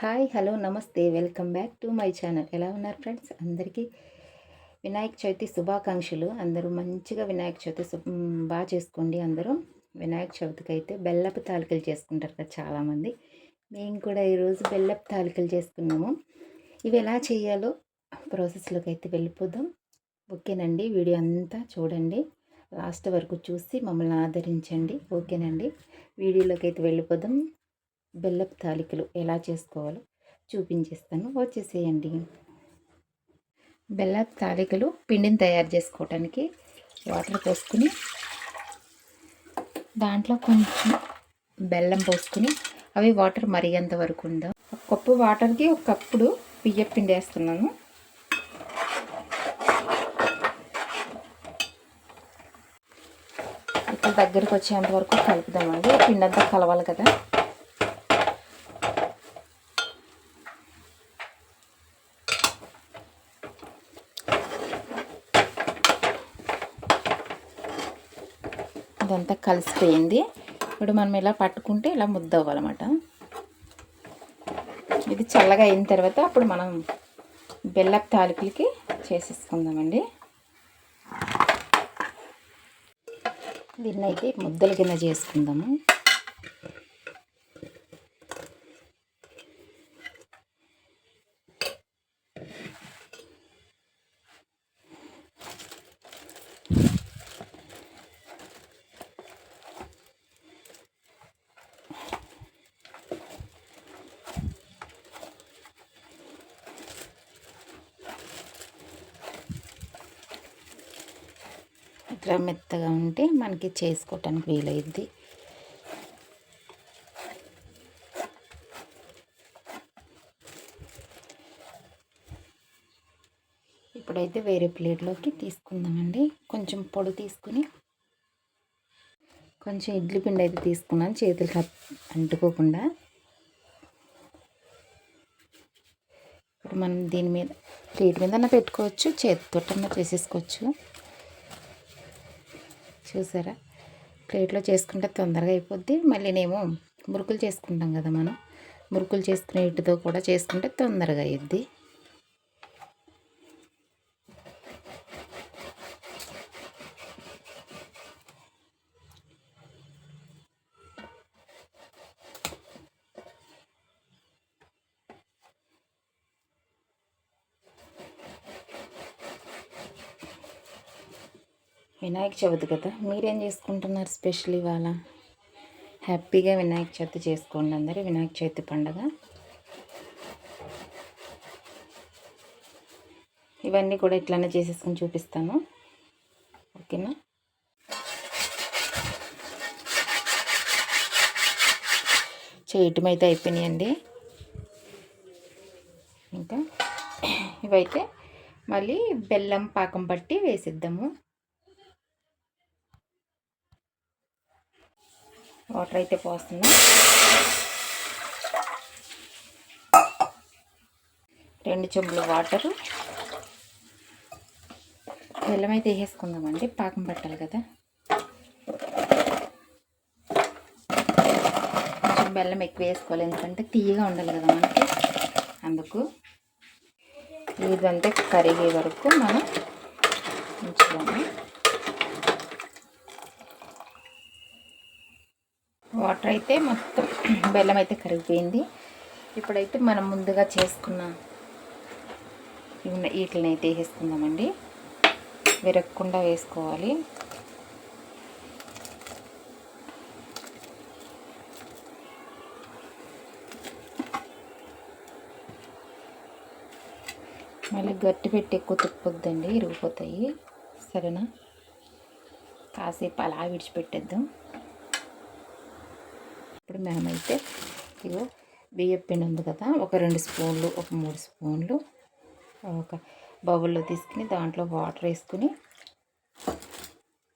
Hi hello నమస్తే. Welcome back to my channel. ఎలా ఉన్నారు ఫ్రెండ్స్? అందరికీ వినాయక చవితి శుభాకాంక్షలు. అందరూ మంచిగా వినాయక చవితి శుభ బాగా చేసుకోండి అందరూ. వినాయక చవితికి అయితే బెల్లపు తాలికలు చేసుకుంటారు కదా చాలామంది. మేము కూడా ఈరోజు బెల్లపు తాలికలు చేసుకున్నాము. ఇవి ఎలా చేయాలో ప్రాసెస్లోకి అయితే వెళ్ళిపోదాం. ఓకేనండి? వీడియో అంతా చూడండి. లాస్ట్ వరకు చూసి మమ్మల్ని ఆదరించండి. ఓకేనండి? వీడియోలోకి అయితే వెళ్ళిపోదాం. బెల్లపు తాలికలు ఎలా చేసుకోవాలో చూపించేస్తాను. వచ్చేసేయండి. బెల్లపు తాలికలు పిండిని తయారు చేసుకోవటానికి వాటర్ పోసుకుని దాంట్లో కొంచెం బెల్లం పోసుకుని అవి వాటర్ మరిగేంత వరకు ఉందా. ఒక కప్పు వాటర్కి ఒక కప్పుడు బియ్య పిండి వేస్తున్నాను. ఇక్కడ దగ్గరికి వచ్చేంత వరకు కలుపుదామండి. పిండి అంతా కలవాలి కదా. ఇదంతా కలిసిపోయింది. ఇప్పుడు మనం ఇలా పట్టుకుంటే ఇలా ముద్ద అవ్వాలన్నమాట. ఇది చల్లగా అయిన తర్వాత అప్పుడు మనం బెల్లపు తాలికలకి చేసేసుకుందామండి. దీన్ని అయితే ముద్దల కింద చేసుకుందాము. మాత్రం మెత్తగా ఉంటే మనకి చేసుకోవటానికి వీలైద్ది. ఇప్పుడైతే వేరే ప్లేట్లోకి తీసుకుందామండి. కొంచెం పొడి తీసుకుని కొంచెం ఇడ్లీ పిండి అయితే తీసుకున్నాను చేతులకి అంటుకోకుండా. ఇప్పుడు మనం దీని మీద ప్లేట్ మీద పెట్టుకోవచ్చు చేతితోటన్నా చేసేసుకోవచ్చు. చూసారా? ప్లేట్లో చేసుకుంటే తొందరగా అయిపోద్ది. మళ్ళీనేమో మురుకులు చేసుకుంటాం కదా మనం. మురుకులు చేసుకునే ఇటుతో కూడా చేసుకుంటే తొందరగా అయ్యిద్ది వినాయక చవితి కదా. మీరేం చేసుకుంటున్నారు స్పెషల్ ఇవాళ? హ్యాపీగా వినాయక చవితి చేసుకోండి అందరూ. వినాయక చవితి పండగ. ఇవన్నీ కూడా ఇట్లానే చేసేసుకొని చూపిస్తాను. ఓకేనా? చేయటం అయితే అయిపోయినాయండి. ఇంకా ఇవైతే మళ్ళీ బెల్లం పాకం పట్టి వేసిద్దాము. వాటర్ అయితే పోస్తున్నా. రెండు చెంబులు వాటరు. బెల్లం అయితే వేసేసుకుందామండి పాకం పట్టాలి కదా. కొంచెం బెల్లం ఎక్కువ వేసుకోవాలి ఎందుకంటే తీయగా ఉండాలి కదా మనకి. అందుకు ఇదంతా కరిగే వరకు మనం ఉంచుదాము. వాటర్ అయితే మొత్తం బెల్లం అయితే కరిగిపోయింది. ఇప్పుడైతే మనం ముందుగా చేసుకున్న ఇవి- వీటిని అయితే వేసేసుకుందామండి విరగకుండా వేసుకోవాలి. మళ్ళీ గట్టి పెట్టి ఎక్కువ తిప్పొద్దండి ఇరిగిపోతాయి. సరేనా? కాసేపు అలా విడిచిపెట్టేద్దాం. ఇప్పుడు మేమైతే ఇగో బియ్యం పిండి ఉంది కదా ఒక రెండు స్పూన్లు ఒక మూడు స్పూన్లు ఒక బౌల్లో తీసుకుని దాంట్లో వాటర్ వేసుకుని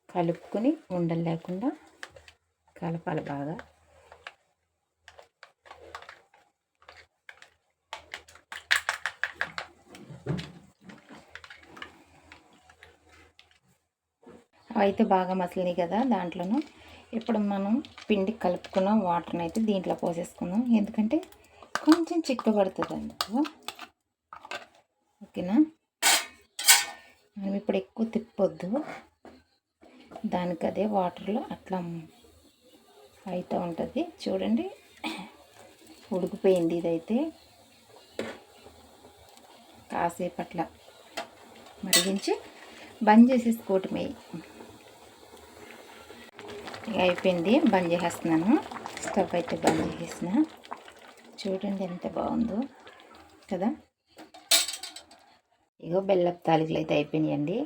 కలుపుకొని ఉండలు లేకుండా కలపాలి బాగా. అయితే బాగా మసలినాయి కదా దాంట్లోనూ. ఇప్పుడు మనం పిండి కలుపుకున్న వాటర్ని అయితే దీంట్లో పోసేసుకుందాం. ఎందుకంటే కొంచెం చిక్కబడుతుంది అందుకు ఓకేనా? మనం ఇప్పుడు ఎక్కువ తిప్పొద్దు. దానికి అదే వాటర్లో అట్లా అవుతూ ఉంటుంది. చూడండి. ఉడికిపోయింది ఇదైతే. కాసేపు అట్లా మరిగించి బంద్ చేసేసుకోవటమే. ఇక అయిపోయింది. బంద్ చేసేస్తున్నాను. స్టవ్ అయితే బంద్ చేసేసిన. చూడండి ఎంత బాగుందో కదా. ఇగో బెల్లపు తాలికలు అయితే అయిపోయినాయండి.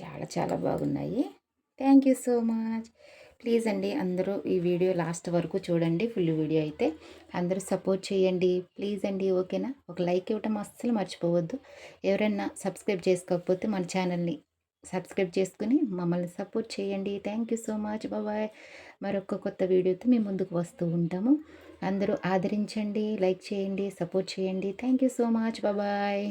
చాలా చాలా బాగున్నాయి. Thank you so much please అండి అందరూ ఈ వీడియో లాస్ట్ వరకు చూడండి ఫుల్ వీడియో అయితే. అందరూ సపోర్ట్ చేయండి. ప్లీజ్ అండి ఓకేనా? ఒక లైక్ ఇవ్వటం అస్సలు మర్చిపోవద్దు. ఎవరైనా సబ్స్క్రైబ్ చేసుకోకపోతే మన ఛానల్ని సబ్స్క్రైబ్ చేసుకుని మమ్మల్ని సపోర్ట్ చేయండి. థ్యాంక్ యూ సో మచ్ బాబాయ్ మరొక కొత్త వీడియోతో మేము ముందుకు వస్తూ ఉంటాము. అందరూ ఆదరించండి లైక్ చేయండి సపోర్ట్ చేయండి. థ్యాంక్ యూ సో మచ్ బాబాయ్